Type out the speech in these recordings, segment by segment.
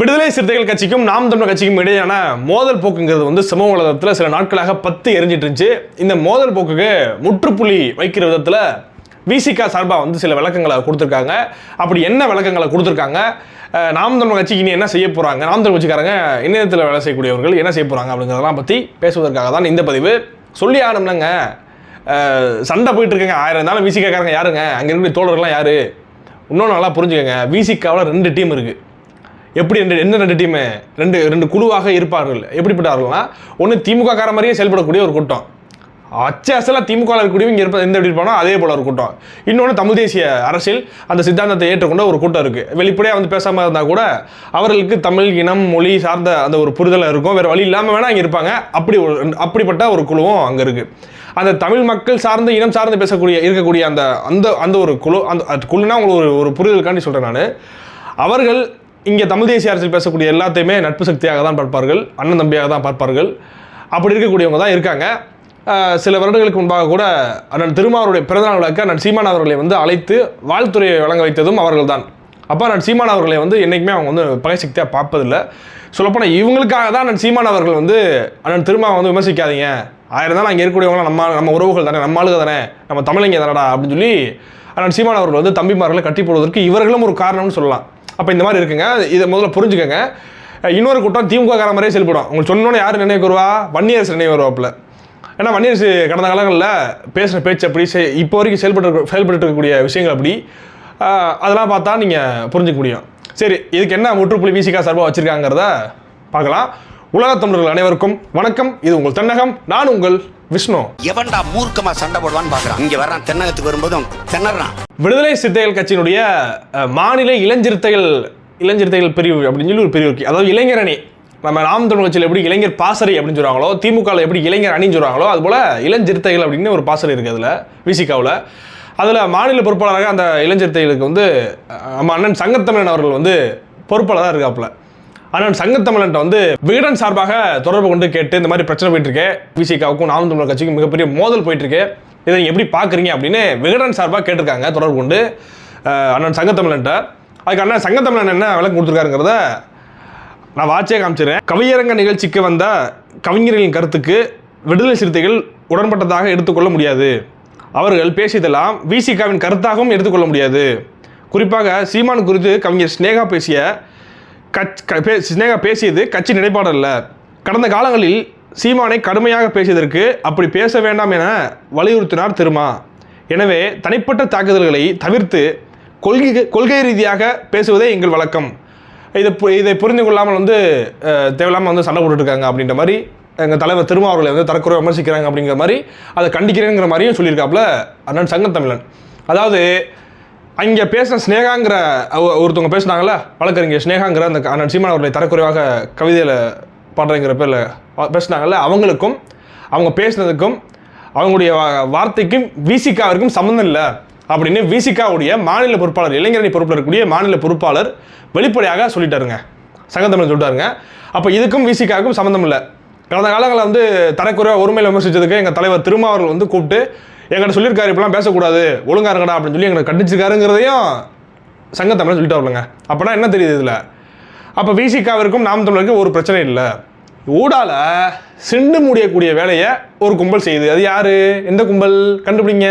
விடுதலை சிறுத்தைகள் கட்சிக்கும் நாம் தமிழர் கட்சிக்கும் இடையேயான மோதல் போக்குங்கிறது வந்து சமூக உலகத்தில் சில நாட்களாக பத்து எரிஞ்சிட்டு இருந்துச்சு இந்த மோதல் போக்குக்கு முற்றுப்புள்ளி வைக்கிற விதத்தில் விசிகா சார்பாக வந்து சில விளக்கங்களை கொடுத்துருக்காங்க. அப்படி என்ன விளக்கங்களை கொடுத்துருக்காங்க? நாம் தமிழர் கட்சிக்கு இனி என்ன செய்ய போகிறாங்க நாம் தமிழ் கட்சிக்காரங்க இணையத்தில் வேலை செய்யக்கூடியவர்கள் என்ன செய்ய போகிறாங்க அப்படிங்கிறதெல்லாம் பற்றி பேசுவதற்காக தான் இந்த பதிவு. சொல்லி ஆகணும்லங்க சண்டை போயிட்டு இருக்குங்க. ஆயிரம் இருந்தாலும் விசிகாக்காரங்க யாருங்க? அங்கே இருக்கக்கூடிய தோழர்கள்லாம் யார்? இன்னொன்று நல்லா புரிஞ்சுக்கங்க. விசிகாவில் ரெண்டு டீம் இருக்குது எப்படி ரெண்டு என்ன ரெண்டு டீமு ரெண்டு ரெண்டு குழுவாக இருப்பார்கள். எப்படிப்பட்டார்கள்னா ஒன்று திமுக கார மாதிரியே செயல்படக்கூடிய ஒரு கூட்டம். அச்ச அசலாக திமுக இருக்கக்கூடிய இங்கே இருப்ப எந்த எப்படி இருப்பானோ அதே போல ஒரு கூட்டம். இன்னொன்று தமிழ் தேசிய அரசியல் அந்த சித்தாந்தத்தை ஏற்றுக்கொண்ட ஒரு கூட்டம் இருக்குது வெளிப்படையாக வந்து பேசாமல் இருந்தால் கூட அவர்களுக்கு தமிழ் இனம் மொழி சார்ந்த அந்த ஒரு புரிதலாக இருக்கும். வேறு வழி இல்லாமல் வேணால் அங்கே இருப்பாங்க. அப்படி ஒரு அப்படிப்பட்ட ஒரு குழுவும் அங்கே இருக்குது அந்த தமிழ் மக்கள் சார்ந்த இனம் சார்ந்து பேசக்கூடிய இருக்கக்கூடிய அந்த அந்த அந்த ஒரு குழு அந்த குழுனா உங்களுக்கு ஒரு ஒரு புரிதலுக்காண்டி சொல்கிறேன் நான். அவர்கள் இங்கே தமிழ் தேசிய அரசியல் பேசக்கூடிய எல்லாத்தையுமே நட்பு சக்தியாக தான் பார்ப்பார்கள் அண்ணன் தம்பியாக தான் பார்ப்பார்கள். அப்படி இருக்கக்கூடியவங்க தான் இருக்காங்க. சில வருடங்களுக்கு முன்பாக கூட அண்ணன் திருமாவருடைய பிறந்தநாள் விழாக்க அண்ணன் சீமான் அவர்களை வந்து அழைத்து வாழ்த்துறையை வழங்க வைத்ததும் அவர்கள் தான். அப்போ அண்ணன் சீமான் அவர்களை வந்து என்றைக்குமே அவங்க வந்து பகை சக்தியாக பார்ப்பதில்லை. சொல்லப்போனால் இவங்களுக்காக தான் அண்ணன் சீமான் அவர்கள் வந்து அண்ணன் திருமாவை வந்து விமர்சிக்காதீங்க. ஆயிரம் தான் அங்கே இருக்கக்கூடியவங்களாம் நம்ம நம்ம உறவுகள் தானே நம்ம ஆளுக தானே நம்ம தமிழங்க தானடா அப்படின்னு சொல்லி அண்ணன் சீமான் அவர்கள் வந்து தம்பிமார்களை கட்டி போடுவதற்கு இவர்களும் ஒரு காரணம்னு சொல்லலாம். அப்போ இந்த மாதிரி இருக்குங்க. இதை முதல்ல புரிஞ்சுக்கோங்க. இன்னொரு கூட்டம் திமுக கார மாதிரியே செயல்படும். உங்களுக்கு சொன்னோன்னு யார் நினைவு வருவா? வன்னியரசு நினைவு வருவாப்பில். ஏன்னா வன்னியரசு கடந்த காலங்களில் பேசுகிற பேச்சு அப்படி செய் இப்போ வரைக்கும் செயல்பட்டு செயல்பட்டு இருக்கக்கூடிய விஷயங்கள் அப்படி. அதெல்லாம் பார்த்தா நீங்கள் புரிஞ்சுக்க முடியும். சரி இதுக்கு என்ன முற்றுப்புள்ளி விசிகா சார்பாக வச்சுருக்காங்கிறத பார்க்கலாம். உலகத் தமிழர்கள் அனைவருக்கும் வணக்கம். இது உங்கள் தன்னகம். நான் உங்கள் விஷ்ணு. எவன்டா மூர்க்கமா சண்டை போடுவான்னு பாக்குறான். இங்க வர்றான் தென்னகத்துக்கு வரும்போதும் திணறான். விடுதலை சிறுத்தைகள் கட்சியினுடைய அஹ், மாநில இளஞ்சிறுத்தைகள் இளஞ்சிறுத்தைகள் பிரிவு அப்படின்னு சொல்லி ஒரு பிரிவு இருக்கு. அதாவது இளைஞர் அணி. நம்ம நாம் தமிழ் கட்சியில் எப்படி இளைஞர் பாசறை அப்படின்னு சொல்கிறாங்களோ திமுகவில் எப்படி இளைஞர் அணின்னு சொல்கிறாங்களோ அதுபோல் இளஞ்சிறுத்தைகள் அப்படின்னு ஒரு பாசறை இருக்குது அதில் விசிகாவில். அதில் மாநில பொறுப்பாளராக அந்த இளஞ்சிறுத்தைகளுக்கு வந்து அஹ், நம்ம அண்ணன் சங்கத்தமிழன் அவர்கள் வந்து பொறுப்பாளராக இருக்காப்புல. அண்ணன் சங்கத்தமிழன்ட்ட வந்து விகடன் சார்பாக தொடர்பு கொண்டு கேட்டு இந்த மாதிரி பிரச்சனை போயிட்டு இருக்கு. விசிகாவுக்கும் நாம் தமிழர் கட்சிக்கும் மிகப்பெரிய மோதல் போயிட்டு இருக்கு. இதை எப்படி பார்க்குறீங்க அப்படின்னு விகடன் சார்பாக கேட்டிருக்காங்க தொடர்பு கொண்டு அண்ணன் சங்கத்தமிழன்ட்ட. அதுக்கு அண்ணன் சங்கத்தமிழன் என்ன விளக்கம் கொடுத்துருக்காருங்கிறத நான் வாட்சியே காமிச்சிடுறேன் கவியரங்க நிகழ்ச்சிக்கு வந்த கவிஞர்களின் கருத்துக்கு விடுதலை சிறுத்தைகள் உடன்பட்டதாக எடுத்துக்கொள்ள முடியாது. அவர்கள் பேசியதெல்லாம் விசிகாவின் கருத்தாகவும் எடுத்துக்கொள்ள முடியாது. குறிப்பாக சீமான் குறித்து கவிஞர் ஸ்னேகா பேசிய கட்ச் க- பே- சினேகா பேசியது கட்சி நிலைப்பாடு அல்ல கடந்த காலங்களில் சீமானை கடுமையாக பேசியதற்கு அப்படி பேச வேண்டாம் என வலியுறுத்தினார் திருமா. எனவே தனிப்பட்ட தாக்குதல்களை தவிர்த்து கொள்கை கொள்கை ரீதியாக பேசுவதே எங்கள் வழக்கம். இதை பு- இதை புரிந்து கொள்ளாமல் வந்து தேவையில்லாமல் வந்து சண்டை போட்டுட்டு இருக்காங்க அப்படின்ற மாதிரி எங்கள் தலைவர் திருமா அவர்களை வந்து தரக்குறை விமர்சிக்கிறாங்க அப்படிங்கிற மாதிரி அதை கண்டிக்கிறேங்கிற மாதிரியும் சொல்லியிருக்காப்புல அண்ணன் சங்கத்தமிழன். அதாவது அங்கே பேசின ஸ்னேகாங்கிற ஒருத்தவங்க பேசுனாங்கல்ல வழக்கறிஞர் ஸ்னேகாங்கிற அந்த அண்ணன் சீமான் அவர்களை தரக்குறைவாக கவிதையில் பாடுறங்கிற பேரில் பேசுனாங்கல்ல அவங்களுக்கும் அவங்க பேசினதுக்கும் அவங்களுடைய வார்த்தைக்கும் விசிகாவிற்கும் சம்மந்தம் இல்லை அப்படின்னு விசிகாவுடைய மாநில பொறுப்பாளர் இளைஞரணி பொறுப்பில் இருக்கக்கூடிய மாநில பொறுப்பாளர் வெளிப்படையாக சொல்லிட்டாருங்க. சங்கத்தமிழ் சொல்லிட்டாருங்க. அப்போ இதுக்கும் விசிகாவுக்கும் சம்மந்தம் இல்லை. கடந்த காலங்களில் வந்து தரக்குறைவாக ஒருமையில் விமர்சித்ததுக்கு எங்கள் தலைவர் திருமாவர்கள் வந்து கூப்பிட்டு எங்கிட்ட சொல்லியிருக்காரு இப்பெல்லாம் பேசக்கூடாது ஒழுங்காக இருங்கடா அப்படின்னு சொல்லி எங்களை கண்டிச்சிருக்காருங்கிறதையும் சங்கத்தமிழன் சொல்லிட்டு வரலங்க அப்போனா என்ன தெரியுது இதில்? அப்போ விசிகாவிற்கும் நாம் தமிழருக்கும் ஒரு பிரச்சனை இல்லை. ஊடால சிண்டு முடியக்கூடிய வேலையை ஒரு கும்பல் செய்யுது. அது யார்? எந்த கும்பல்? கண்டுபிடிங்க.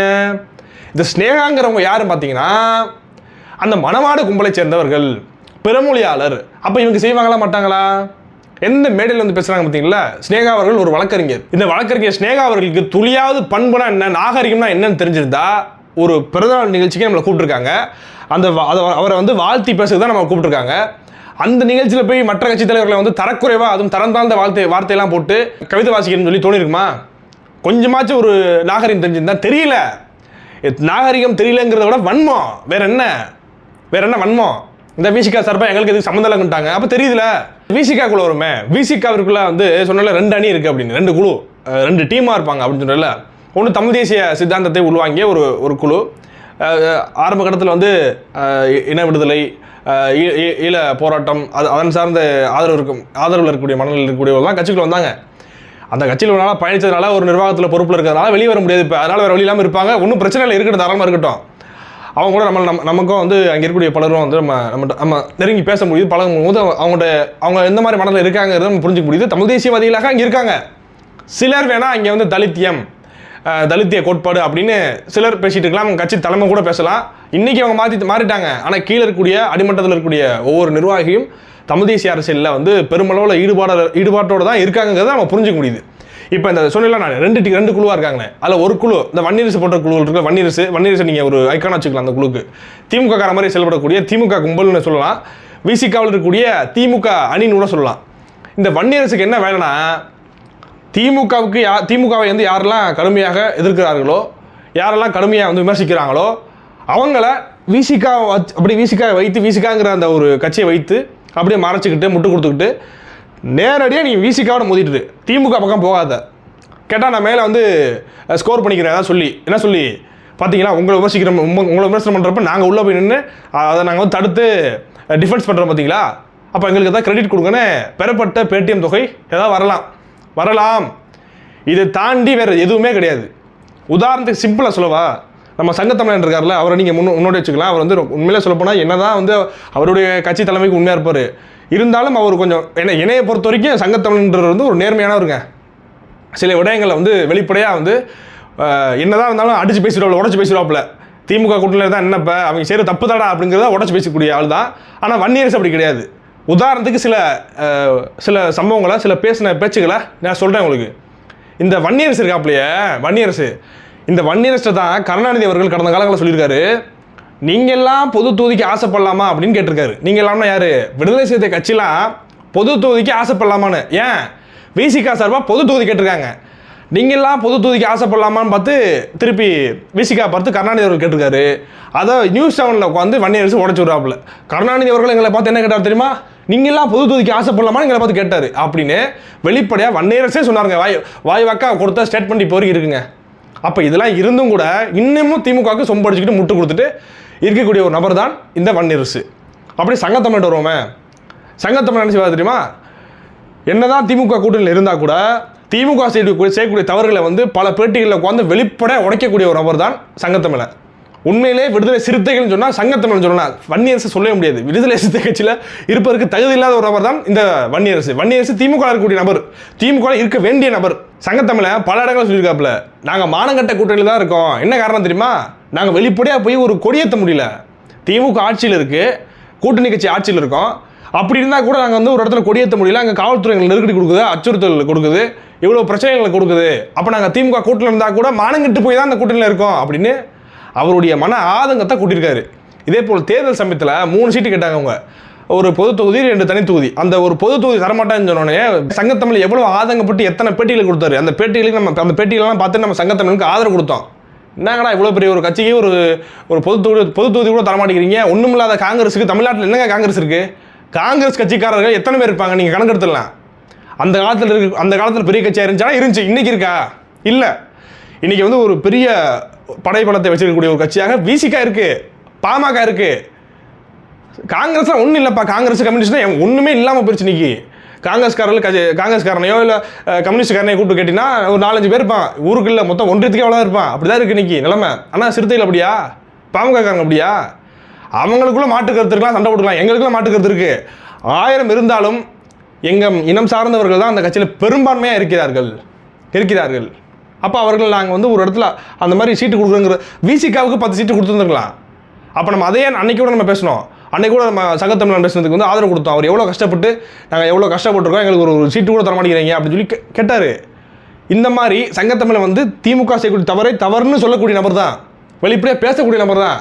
இந்த ஸ்னேகாங்கிறவங்க யாருன்னு பார்த்தீங்கன்னா அந்த மணவாடு கும்பலை சேர்ந்தவர்கள் பிறமொழியாளர் அப்போ இவங்க செய்வாங்களா மாட்டாங்களா? எந்த மேடையில் வந்து பேசுறாங்க பார்த்தீங்களா ஸ்னேகா அவர்கள் ஒரு வழக்கறிஞர். இந்த வழக்கறிஞர் ஸ்னேகா அவர்களுக்கு துளியாவது பண்புனா என்ன நாகரிகம்னா என்னன்னு தெரிஞ்சிருந்தா ஒரு பிறந்தநாள் நிகழ்ச்சிக்கு நம்மளை கூப்பிட்டுருக்காங்க. அந்த அதை- அவரை வந்து வாழ்த்தி பேசுறது தான் நம்ம கூப்பிட்டுருக்காங்க. அந்த நிகழ்ச்சியில் போய் மற்ற கட்சி தலைவர்களை வந்து தரக்குறைவாக அதுவும் தரம் தாழ்ந்த வார்த்தை வார்த்தையெல்லாம் போட்டு கவிதை வாசிக்கணும்னு சொல்லி தோணிருக்குமா? கொஞ்சமாச்சும் ஒரு நாகரிகம் தெரிஞ்சிருந்தா தெரியல. நாகரிகம் தெரியலங்கிறத விட வன்மம். வேற என்ன? வேற என்ன வன்மம்? இந்த விசிகா சார்பாக எங்களுக்கு எதுக்கு சம்மந்தம் இல்லைன்ட்டாங்க அப்போ தெரியுதுல விசிகா குழு வருமே. விசிகாவிற்குள்ள வந்து சொன்னால ரெண்டு அணி இருக்குது அப்படின்னு. ரெண்டு குழு ரெண்டு டீமாக இருப்பாங்க அப்படின்னு சொன்னால ஒன்று தமிழ் தேசிய சித்தாந்தத்தை உள்வாங்கிய ஒரு ஒரு குழு. ஆரம்ப கட்டத்தில் வந்து இன விடுதலை ஈழ போராட்டம் அது அதன் சார்ந்த ஆதரவு இருக்கும் ஆதரவில் இருக்கக்கூடிய மனநிலையில் இருக்கக்கூடியவர்கள் கட்சிக்குள்ள வந்தாங்க. அந்த கட்சியில் ஒரு நாளாக பயணிச்சதுனால ஒரு நிர்வாகத்தில் பொறுப்பில் இருக்கிறதுனால வெளியே வர முடியாது இப்போ. அதனால் வேறு வழி இல்லாமல் இருப்பாங்க. ஒன்றும் பிரச்சனை இல்லை இருக்கட்டும் தாராளமாக இருக்கட்டும். அவங்க கூட நம்ம நம்ம நமக்கும் வந்து அங்கே இருக்கக்கூடிய பலரும் வந்து நம்ம நம்ம நம்ம நெருங்கி பேச முடியுது பழகும் போது அவங்களோட அவங்க எந்த மாதிரி மனதில் இருக்காங்கிறத நம்ம புரிஞ்சுக்க முடியுது. தமிழ் தேசியவாதிகளாக அங்கே இருக்காங்க. சிலர் வேணால் இங்கே வந்து தலித்தியம் தலித்திய கோட்பாடு அப்படின்னு சிலர் பேசிட்டு இருக்கலாம். அவங்க கட்சி தலைமை கூட பேசலாம். இன்றைக்கி அவங்க மாற்றி மாறிட்டாங்க. ஆனால் கீழே இருக்கக்கூடிய அடிமட்டத்தில் இருக்கக்கூடிய ஒவ்வொரு நிர்வாகியும் தமிழ் தேசிய அரசியலில் வந்து பெருமளவில் ஈடுபாடு ஈடுபாட்டோடு தான் இருக்காங்கிறத நம்ம புரிஞ்சுக்க முடியுது. இப்போ இந்த சொன்னல நான் ரெண்டு டி- ரெண்டு குழுவாக இருக்காங்களே அதில் ஒரு குழு இந்த வன்னியரசு போன்ற குழுவில் இருக்கிற வன்னியரசு வன்னியரசு நீங்கள் ஒரு ஐக்கான வச்சுக்கலாம் அந்த குழுக்கு. திமுக கார மாதிரி செயல்படக்கூடிய திமுக கும்பல்னு சொல்லலாம். விசிகாவில் இருக்கக்கூடிய திமுக அணின்னு கூட சொல்லலாம். இந்த வன்னியரசுக்கு என்ன வேணும்னா திமுகவுக்கு யா திமுகவை வந்து யாரெல்லாம் கடுமையாக எதிர்க்கிறார்களோ யாரெல்லாம் கடுமையாக வந்து விமர்சிக்கிறாங்களோ அவங்கள விசிகா அப்படி விசிகா வைத்து விசிகாங்கிற அந்த ஒரு கட்சியை வைத்து அப்படியே மறைச்சிக்கிட்டு முட்டு கொடுத்துக்கிட்டு நேரடியாக நீ விசிக்காவோட மோதிட்டு திமுக பக்கம் போகாத. கேட்டால் நான் மேலே வந்து ஸ்கோர் பண்ணிக்கிறேன் ஏதாவது சொல்லி. என்ன சொல்லி? பார்த்தீங்களா உங்களை விமர்சிக்கிற உங்களை விமர்சனம் பண்ணுறப்ப நாங்கள் உள்ளே போய் நின்று அதை நாங்கள் வந்து தடுத்து டிஃபென்ஸ் பண்ணுறோம் பார்த்தீங்களா அப்போ எங்களுக்கு ஏதாவது கிரெடிட் கொடுங்கன்னு பெறப்பட்ட பேடிஎம் தொகை ஏதாவது வரலாம். வரலாம். இதை தாண்டி வேறு எதுவுமே கிடையாது. உதாரணத்துக்கு சிம்பிளாக சொல்லவா? நம்ம சங்கத்தமிழன் இருக்கார்ல அவரை நீங்கள் முன் முன்னோடி வச்சுக்கலாம். அவர் வந்து உண்மையிலே சொல்லப்போனால் என்னதான் வந்து அவருடைய கட்சி தலைமைக்கு உண்மையாக இருப்பார். இருந்தாலும் அவர் கொஞ்சம் என்ன இணையை பொறுத்த வரைக்கும் சங்கத்தமிழன்றது வந்து ஒரு நேர்மையானவருங்க. சில விடயங்களை வந்து வெளிப்படையாக வந்து என்னதான் இருந்தாலும் அடிச்சு பேசிடுவாள் உடச்சு பேசிடுவாப்புல திமுக கூட்டணியில் தான் என்னப்ப அவங்க செய்கிற தப்பு தாடா அப்படிங்கிறத உடச்சு பேசக்கூடிய ஆள் தான். ஆனால் வன்னியரசு அப்படி கிடையாது. உதாரணத்துக்கு சில சில சம்பவங்களை சில பேசின பேச்சுகளை நான் சொல்கிறேன் உங்களுக்கு. இந்த வன்னியரசு இருக்காப்புலையே வன்னியரசு. இந்த வன்னியரசை தான் கருணாநிதி அவர்கள் கடந்த காலங்களில் சொல்லியிருக்காரு நீங்கெல்லாம் பொது தொகுதிக்கு ஆசைப்படலாமா? அப்படின்னு கேட்டிருக்காரு. நீங்கள் எல்லாம்னா யாரு? விடுதலை சிறுத்தை கட்சிலாம் பொது தொகுதிக்கு ஆசைப்படலாமான்னு. ஏன்? விசிகா சார்பாக பொது தொகுதி கேட்டிருக்காங்க. நீங்கள்லாம் பொது தொகுதிக்கு ஆசைப்படலாமான்னு பார்த்து திருப்பி விசிகா பார்த்து கருணாநிதி அவர்கள் கேட்டிருக்காரு. அதை நியூஸ் செவனில் உட்காந்து வன்னியரசு உடச்சு விடுறாப்புல. கருணாநிதி அவர்கள் எங்களை பார்த்து என்ன கேட்டார் தெரியுமா? நீங்களாம் பொது தொகுதிக்கு ஆசைப்படலாமான்னு எங்களை பார்த்து கேட்டார். அப்படின்னு வெளிப்படையாக வன்னியரசே சொன்னாருங்க. வாய் வாய் வாக்கா கொடுத்த ஸ்டேட்மெண்ட் இப்போ வரைக்கும் இருக்குங்க. அப்போ இதெல்லாம் இருந்தும் கூட இன்னமும் திமுகவுக்கு சொம்படிச்சுக்கிட்டு முட்டு கொடுத்துட்டு இருக்கக்கூடிய ஒரு நபர் தான் இந்த வன்னிரசு. அப்படி சங்கத்தமிழ் வருவோமே. சங்கத்தமிழ் நினச்சி தெரியுமா தெரியுமா? என்னதான் திமுக கூட்டணியில் இருந்தால் கூட திமுக செய்யக்கூடிய செய்யக்கூடிய தவறுகளை வந்து பல பேட்டிகளில் உட்காந்து வெளிப்பட உடைக்கக்கூடிய ஒரு நபர் தான் சங்கத்தமிழன். உண்மையிலே விடுதலை சிறுத்தைகள்னு சொன்னால் சங்கத்தமிழன் சொல்லலாம் வன்னியரசு சொல்லவே முடியாது. விடுதலை சிறுத்தை கட்சியில் இருப்பதற்கு தகுதி இல்லாத ஒரு நபர் தான் இந்த வன்னியரசு. வன்னியரசு திமுக இருக்கக்கூடிய நபர். திமுக இருக்க வேண்டிய நபர். சங்கத்தமிழை பல இடங்கள் சொல்லியிருக்காப்புல. நாங்கள் மானங்கட்ட கூட்டணியில் தான் இருக்கோம். என்ன காரணம் தெரியுமா? நாங்கள் வெளிப்படையாக போய் ஒரு கொடியேற்ற முடியல. திமுக ஆட்சியில் இருக்குது கூட்டணி கட்சி ஆட்சியில் இருக்கோம். அப்படி இருந்தால் கூட நாங்கள் வந்து ஒரு இடத்துல கொடியேற்ற முடியல. அங்கே காவல்துறை எங்களுக்கு நெருக்கடி கொடுக்குது அச்சுறுத்தல் கொடுக்குது இவ்வளோ பிரச்சனைகளை கொடுக்குது. அப்போ நாங்கள் திமுக கூட்டணியில் இருந்தால் கூட மானங்கிட்டு போய் தான் அந்த கூட்டணியில் இருக்கோம் அப்படின்னு அவருடைய மன ஆதங்கத்தை கூட்டியிருக்காரு. இதே போல் தேர்தல் சமயத்தில் மூணு சீட்டு கேட்டாங்க அவங்க. ஒரு பொது தொகுதி ரெண்டு தனி தொகுதி. அந்த ஒரு பொது தொகுதி தரமாட்டேன்னு சொன்னோடனே சங்கத்தமிழ் எவ்வளோ ஆதங்கப்பட்டு எத்தனை பேட்டிகளை கொடுத்தாரு? அந்த பேட்டிகளுக்கு நம்ம அந்த பேட்டிகளெல்லாம் பார்த்து நம்ம சங்கத்தமிழுக்கு ஆதரவு கொடுத்தோம். என்னங்கடா இவ்வளோ பெரிய ஒரு கட்சிக்கு ஒரு ஒரு பொது தொகுதி பொது தொகுதி கூட தரமாட்டேங்கிறீங்க? ஒன்றுமில்லாத காங்கிரஸுக்கு தமிழ்நாட்டில் என்னங்க காங்கிரஸ் இருக்குது காங்கிரஸ் கட்சிக்காரர்கள் எத்தனை பேர் இருப்பாங்க? நீங்கள் கணக்கெடுத்துடலாம் அந்த காலத்தில் இருக்கு அந்த காலத்தில் பெரிய கட்சியாக இருந்துச்சா? இருந்துச்சு. இன்றைக்கி இருக்கா? இல்லை. இன்றைக்கி வந்து ஒரு பெரிய படைபலத்தை வச்சிருக்கக்கூடிய ஒரு கட்சியாக விசிகா இருக்கு பாமக இருக்கு. காங்கிரஸ் ஒன்றும் இல்லைப்பா. காங்கிரஸ் கம்யூனிஸ்ட் ஒன்றுமே இல்லாமல் போயிடுச்சு இன்னைக்கு. காங்கிரஸ்காரர்கள் கட்சி காங்கிரஸ்காரனையோ இல்லை கம்யூனிஸ்ட்காரனையோ கூப்பிட்டு கேட்டிங்கன்னா ஒரு நாலஞ்சு பேர் இருப்பான். ஊருக்குள்ள மொத்தம் ஒன்றியத்துக்கே அவ்வளோ இருப்பான். அப்படி தான் இருக்கு இன்னைக்கு நிலமை. ஆனால் சிறுத்தைகள் அப்படியா? பாமகக்காரங்க அப்படியா? அவங்களுக்குள்ள மாட்டு கருத்து இருக்கலாம் சண்டை போட்டுக்கலாம். எங்களுக்குலாம் மாட்டு கருத்து இருக்கு. ஆயிரம் இருந்தாலும் எங்கள் இனம் சார்ந்தவர்கள் தான் அந்த கட்சியில் பெரும்பான்மையாக இருக்கிறார்கள். இருக்கிறார்கள். அப்போ அவர்கள் நாங்கள் வந்து ஒரு இடத்துல அந்த மாதிரி சீட்டு கொடுக்குறோங்கிற விசிகாவுக்கு பத்து சீட்டு கொடுத்துருந்துருக்கலாம். அப்போ நம்ம அதே அன்னைக்கு கூட நம்ம பேசணும் அன்னைக்கு கூட நம்ம சங்கத்தமிழன் பேசுனதுக்கு வந்து ஆதரவு கொடுத்தோம். அவர் எவ்வளோ கஷ்டப்பட்டு நாங்கள் எவ்வளோ கஷ்டப்பட்டுருக்கோம் எங்களுக்கு ஒரு சீட்டு கூட தர மாட்டேங்கிறீங்க அப்படின்னு சொல்லி கேட்டார். இந்த மாதிரி சங்கத்தமிழை வந்து திமுக செய்யக்கூடிய தவறை தவறுன்னு சொல்லக்கூடிய நபர் தான். வெளிப்படையாக பேசக்கூடிய நபர் தான்.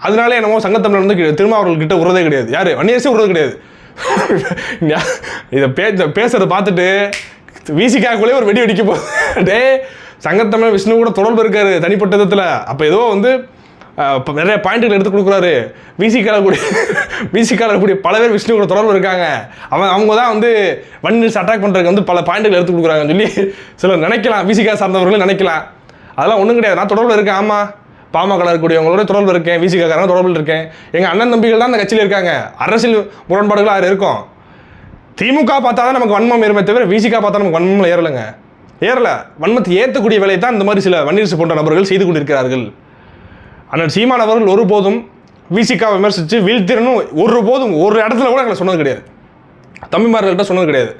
அதனால என்னமோ சங்கத்தமிழன் வந்து கி- அவர்கள்கிட்ட உறதே கிடையாது. யார்? வன்னியரசே உறது கிடையாது. இதை பே பேசுகிறத பேசுறதை பார்த்துட்டு வீசிக்காக்குள்ளே ஒரு வெடி வெடிக்க போகுது. டே சங்கத்தமிழ் விஷ்ணு கூட தொடர்பு இருக்காரு தனிப்பட்ட விதத்தில். அப்போ ஏதோ வந்து இப்போ நிறைய பாயிண்ட்கள் எடுத்து கொடுக்குறாரு. விசிக்கால கூடிய விசிக்கால கூடிய பல பேர் விஷ்ணு கூட தொடர்பு இருக்காங்க. அவன் அவங்க தான் வந்து வண்டி அட்டாக் பண்ணுறதுக்கு வந்து பல பாயிண்ட்கள் எடுத்து கொடுக்குறாங்கன்னு சொல்லி சிலர் நினைக்கலாம். விசிகா சார்ந்தவர்களும் நினைக்கலாம். அதெல்லாம் ஒன்றும் கிடையாது. நான் தொடர்பில் இருக்கேன் ஆமாம் பாமக இருக்கக்கூடியவங்களோட தொடர்பில் இருக்கேன். விசிகாக்காரங்க தொடர்பில் இருக்கேன். எங்கள் அண்ணன் தம்பிகள் தான் அந்த கட்சியில் இருக்காங்க. அரசியல் முரண்பாடுகள் இருக்கும். திமுக பார்த்தா தான் நமக்கு வன்மம் ஏறுமே தவிர விசிகா பார்த்தா நமக்கு வன்மம் ஏறலைங்க. ஏறல. வன்மத்தை ஏற்றக்கூடிய வேலையை தான் இந்த மாதிரி சில வன்னியரசு போன்ற நபர்கள் செய்து கொண்டிருக்கிறார்கள். ஆனால் சீமான் அவர்கள் ஒருபோதும் விசிகா விமர்சித்து வீழ்த்திறனும் ஒரு போதும் ஒரு இடத்துல கூட எங்களை சொன்னது கிடையாது. தம்பிமார்கள்ட்ட சொன்னது கிடையாது.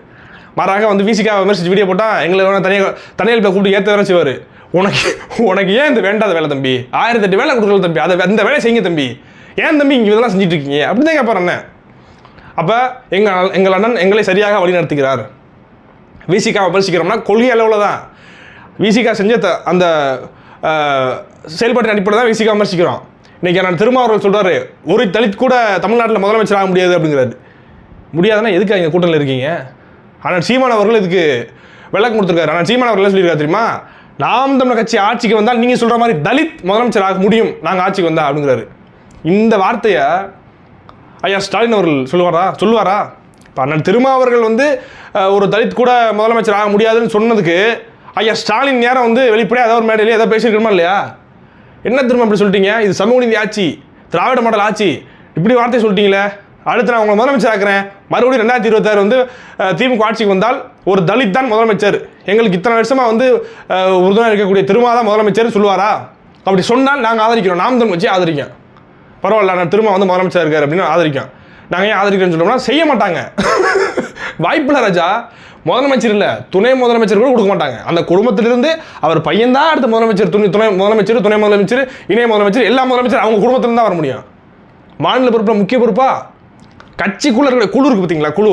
மாறாக வந்து விசிகா விமர்சித்து வீடியோ போட்டால் எங்களை வேணா தனியாக தனியால் போய் கூப்பிட்டு ஏற்ற வேலை செய்வார். உனக்கு உனக்கு ஏன் இந்த வேண்டாத வேலை தம்பி? ஆயிரத்தெட்டு வேலை கொடுக்கல தம்பி. அதை அந்த வேலையை செய்யுங்க தம்பி. ஏன் தம்பி இங்கே இதெல்லாம் செஞ்சுட்டு இருக்கீங்க? அப்படி தான் கேட்பார் அண்ணன். அப்போ எங்கள் எங்கள் அண்ணன் எங்களை சரியாக வழி நடத்துகிறார் விசிகாவை விமர்சிக்கிறோம்னா கொள்கை அளவில் தான். விசிகா செஞ்ச த- அந்த செயல்பாட்டின் அடிப்படை தான் விசிகா விமர்சிக்கிறோம். இன்றைக்கி நான் திருமாவர்கள் சொல்கிறாரு ஒரு தலித் கூட தமிழ்நாட்டில் முதலமைச்சர் ஆக முடியாது அப்படிங்கிறாரு. முடியாதுன்னா எதுக்கு அங்கே கூட்டணியில் இருக்கீங்க? ஆனால் சீமான் அவர்கள் இதுக்கு விளக்கம் கொடுத்துருக்காரு. ஆனால் சீமான் அவர்கள் சொல்லியிருக்காரு தெரியுமா? நாம் தமிழர் கட்சி ஆட்சிக்கு வந்தால் நீங்கள் சொல்கிற மாதிரி தலித் முதலமைச்சர் ஆக முடியும். நாங்கள் ஆட்சிக்கு வந்தா அப்படிங்கிறாரு. இந்த வார்த்தையை ஐயா ஸ்டாலின் அவர்கள் சொல்லுவாரா? சொல்லுவாரா? அண்ணன் திருமாவர்கள் வந்து ஒரு தலித் கூட முதலமைச்சர் ஆக முடியாதுன்னு சொன்னதுக்கு ஐயா ஸ்டாலின் நேரம் வந்து வெளிப்படையாக ஏதாவது ஒரு மேடையில ஏதோ பேசியிருக்கணுமா இல்லையா? என்ன திரும்ப அப்படி சொல்லிட்டீங்க? இது சமூக நீதி ஆட்சி திராவிட மாடல் ஆட்சி. இப்படி வார்த்தை சொல்லிட்டீங்களே. அடுத்து நான் உங்களை முதலமைச்சர் ஆக்குறேன். மறுபடியும் ரெண்டாயிரத்தி இருபத்தாறு வந்து திமுக ஆட்சிக்கு வந்தால் ஒரு தலித் தான் முதலமைச்சர். எங்களுக்கு இத்தனை வருஷமாக வந்து அஹ், உறுதுணையாக இருக்கக்கூடிய திருமா தான் முதலமைச்சர்னு சொல்லுவாரா? அப்படி சொன்னால் நாங்கள் ஆதரிக்கிறோம். நாம் தமிழ் வச்சு ஆதரிக்கோம் பரவாயில்ல நான் திரும்ப வந்து முதலமைச்சர் இருக்கார் அப்படின்னு ஆதரிக்கோம் நாங்கள் ஏன் ஆதரிக்கிறோம்னு சொல்லுவோம்னா செய்ய மாட்டாங்க. வாய்ப்பில்லை ராஜா. முதலமைச்சர் இல்லை. துணை முதலமைச்சர் கூட கொடுக்க மாட்டாங்க. அந்த குடும்பத்திலிருந்து அவர் பையன்தான் அடுத்த முதலமைச்சர் துணை துணை முதலமைச்சர் துணை முதலமைச்சர் இணை முதலமைச்சர் எல்லா முதலமைச்சர் அவங்க குடும்பத்திலிருந்து தான் வர முடியும். மாநில பொறுப்பில் முக்கிய பொறுப்பா? கட்சிக்குள்ள இருக்கிற குழு இருக்கு பார்த்தீங்களா குழு.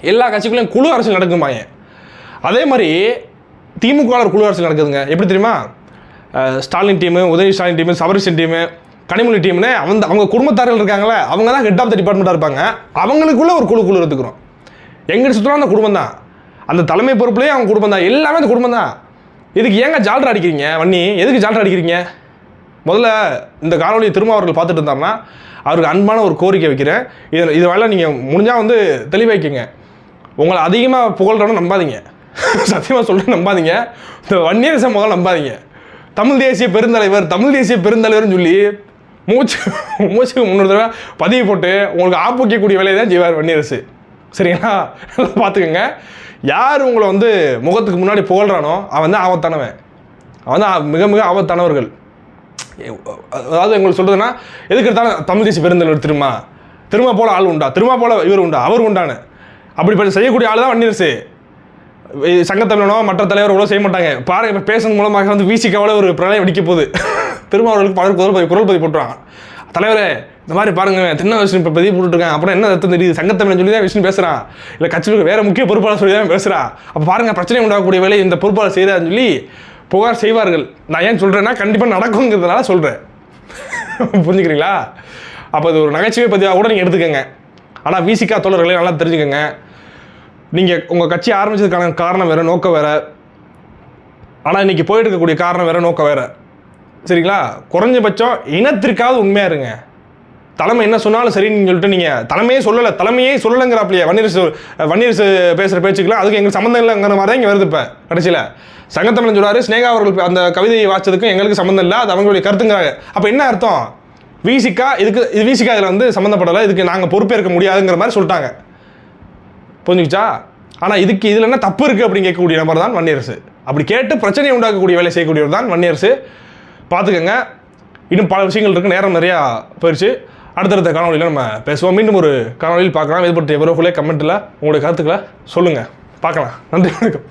எல்லா கட்சிக்குள்ளேயும் குழு அரசியல் நடக்குமாங்க அதே மாதிரி திமுகவாளர் குழு அரசியல் நடக்குதுங்க. எப்படி தெரியுமா? Stalin team Udhaya Stalin team Sabareesan team Kanimozhi டீம்னு அவங்க அவங்க குடும்பத்தார்கள் இருக்காங்களே அவங்க தான் ஹெட் ஆஃப் த டிபார்ட்மெண்ட்டாக இருப்பாங்க. அவங்களுக்குள்ள ஒரு குழு குழு எடுத்துக்கிறோம் எங்கிட்ட சுற்றுலாம் அந்த குடும்பம் தான் அந்த தலைமை பொறுப்புலேயே அவங்க குடும்பம் தான் எல்லாமே அந்த குடும்பம் தான் இதுக்கு ஏங்க ஜால்ரா அடிக்கிறீங்க வன்னி? எதுக்கு ஜால்ரா அடிக்கிறீங்க? முதல்ல இந்த காணொலியை திரும்ப அவர்கள் பார்த்துட்டு இருந்தாங்கன்னா அவருக்கு அன்பான ஒரு கோரிக்கை வைக்கிறேன். இதில் இது வேலை நீங்கள் முடிஞ்சால் வந்து தெளிவாக்கிங்க உங்களை அதிகமாக புகழ்றவன நம்பாதீங்க. சத்தியமாக சொல்கிறேன் நம்பாதீங்க. இந்த வன்னியரசன் முதல்ல நம்பாதீங்க. தமிழ் தேசிய பெருந்தலைவர் தமிழ் தேசிய பெருந்தலைவர்னு சொல்லி மூச்சு மூச்சுக்கு முன்னூறு தடவை பதிவு போட்டு உங்களுக்கு ஆப்பிக்கக்கூடிய வேலையை தான் செய்வார் வன்னியரசு சரிங்களா? நல்லா பார்த்துக்கோங்க. யார் உங்களை வந்து முகத்துக்கு முன்னாடி புகழ்கிறானோ அவன் தான் ஆபத்தானவன். அவன் தான் மிக மிக ஆபத்தானவர்கள். அதாவது எங்களுக்கு சொல்கிறதுன்னா எதுக்கு எடுத்தாலும் தமிழ் தேசிய பெருந்தலைவர் திருமா. திருமா போல ஆள் உண்டா? திருமா போல இவர் உண்டா? அவர் உண்டானு. அப்படிப்பட்ட செய்யக்கூடிய ஆள் தான் வன்னியரசு இ- சங்கத்தமிழனோ மற்ற தலைவர்களோ செய்ய மாட்டாங்க. பாருங்க இப்போ பேசுறது மூலமாக வந்து வீசிக்காவில் ஒரு பிரளயம் வெடிக்க போகுது. திருமாவர்களுக்கு பலர் குரல் பதிவு குரல் பதிவு போட்டுருவாங்க. தலைவரே இந்த மாதிரி பாருங்க தின்ன விஷ்ணு இப்போ பதிவு போட்டுருக்கேன் அப்புறம் என்ன அர்த்தம் தெரியுது? சங்கத்தமிழ் சொல்லி தான் விஷ்ணு பேசுகிறான் இல்லை கட்சிக்கு வேற முக்கிய பொறுப்பாளர் சொல்லி தான் பேசுகிறான் அப்போ பாருங்கள் பிரச்சனை உண்டாகக்கூடிய வேலையை இந்த பொறுப்பாளர் செய்கிறாருன்னு சொல்லி புகார் செய்வார்கள். நான் ஏன் சொல்கிறேன்னா கண்டிப்பாக நடக்குங்கிறதுனால சொல்கிறேன் புரிஞ்சுக்கிறீங்களா? அப்போ இது ஒரு நகைச்சுவை பதிவாக கூட நீங்கள் எடுத்துக்கோங்க. ஆனால் விசிகா தோழர்களை நல்லா தெரிஞ்சுக்கோங்க. நீங்கள் உங்கள் கட்சி ஆரம்பிச்சதுக்கான காரணம் வேறு நோக்கம் வேறு. ஆனால் இன்றைக்கி போயிட்டு இருக்கக்கூடிய காரணம் வேறு நோக்கம் வேறு. சரிங்களா? குறைஞ்சபட்சம் இனத்திற்காவது உண்மையாக இருங்க. தலைமை என்ன சொன்னாலும் சரின்னு சொல்லிட்டு நீங்கள் தலைமையே சொல்லலை. தலைமையே சொல்லலைங்கிறாப்பிலையே வன்னியரசு வன்னியரசு பேசுகிற பேச்சுக்கெல்லாம் அதுக்கு எங்களுக்கு சம்மந்தம் இல்லைங்கிற மாதிரி தான் இங்கே வருது இப்போ கடைசியில். சங்கத்தமிழன் சொல்கிறாரு ஸ்னேகா அவர்கள் அந்த கவிதையை வாச்சதுக்கும் எங்களுக்கு சம்மந்தம் இல்லை. அது அவங்களுடைய கருத்துங்கிறாங்க. அப்போ என்ன அர்த்தம்? விசிகா இதுக்கு இது விசிகா இதில் வந்து சம்மந்தப்படலை இதுக்கு நாங்கள் பொறுப்பேற்க முடியாதுங்கிற மாதிரி சொல்லிட்டாங்க. புரிஞ்சுக்கிச்சா? ஆனால் இதுக்கு இதில் என்ன தப்பு இருக்குது அப்படின்னு கேட்கக்கூடிய நபர் தான் வன்னியரசு. அப்படி கேட்டு பிரச்சனையை உண்டாக்கக்கூடிய வேலை செய்யக்கூடியவர் தான் வன்னியரசு. பார்த்துக்கங்க. இன்னும் பல விஷயங்கள் இருக்குது நேரம் நிறையா போயிடுச்சு அடுத்தடுத்த காணொலியில் நம்ம பேசுவோம். மீண்டும் ஒரு காணொலியில் பார்க்கலாம். இது பற்றிய விவரங்களே கமெண்ட்டில் உங்களுடைய கருத்துக்களை சொல்லுங்கள் பார்க்கலாம். நன்றி வணக்கம்.